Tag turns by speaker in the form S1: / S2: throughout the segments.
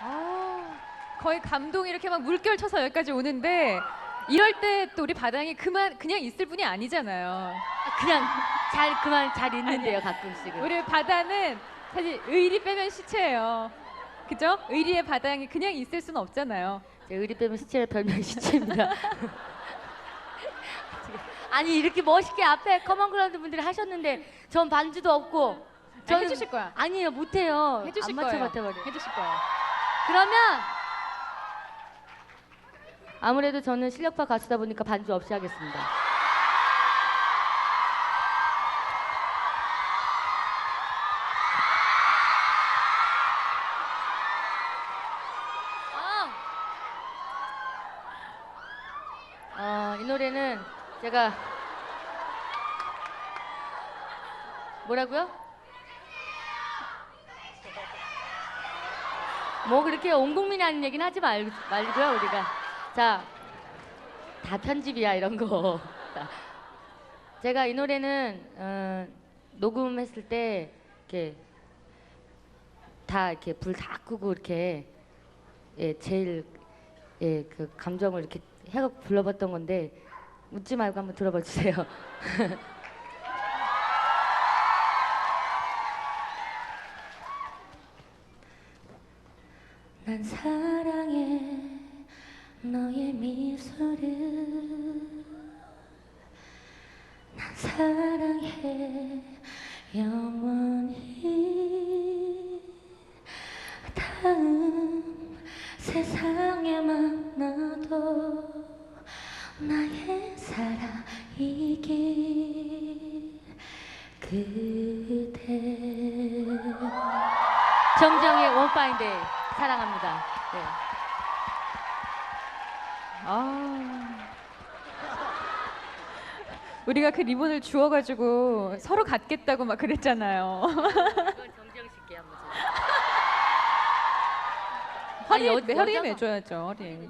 S1: 아, 거의 감동이 이렇게 막 물결 쳐서 여기까지 오는데 이럴 때 또 우리 바당이 그만 그냥 있을 분이 아니잖아요.
S2: 아, 그냥 잘 그만 잘 있는데요 가끔씩은.
S1: 우리 바다는 사실 의리 빼면 시체예요. 그죠? 의리의 바당이 그냥 있을 수는 없잖아요.
S2: 제 의리 빼면 시체를 별명 시체입니다. 아니 이렇게 멋있게 앞에 커먼 그라운드 분들이 하셨는데 전 반주도 없고
S1: 저는 해주실 거야.
S2: 아니에요 못해요.
S1: 해주실
S2: 안
S1: 거예요.
S2: 맞춰봤다 말이에요.
S1: 해주실 거예요.
S2: 그러면 아무래도 저는 실력파 가수다 보니까 반주 없이 하겠습니다. 어. 어, 이 노래는 제가 뭐라고요? 뭐 그렇게 온 국민이 아닌 얘기는 하지 말, 말고요 우리가 자 다 편집이야 이런 거 자, 제가 이 노래는 어, 녹음했을 때 이렇게 다 이렇게 불 다 끄고 이렇게 예 제일 예 그 감정을 이렇게 해가 불러봤던 건데 웃지 말고 한번 들어봐 주세요. 난 사랑해 너의 미소를. 난 사랑해 영원히. 다음 세상에 만나도 나의 사랑이길 그대. 정정의 원파인데이 사랑합니다. 네.
S1: 아. 우리가 그 리본을 주워가지고 서로 갖겠다고 막 그랬잖아요.
S2: 이건 정정 씨께 한번.
S1: 허리, 허리 매줘야죠. 허리.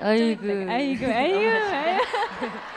S2: 아이고.
S1: 아이고, 아이고, 아이고.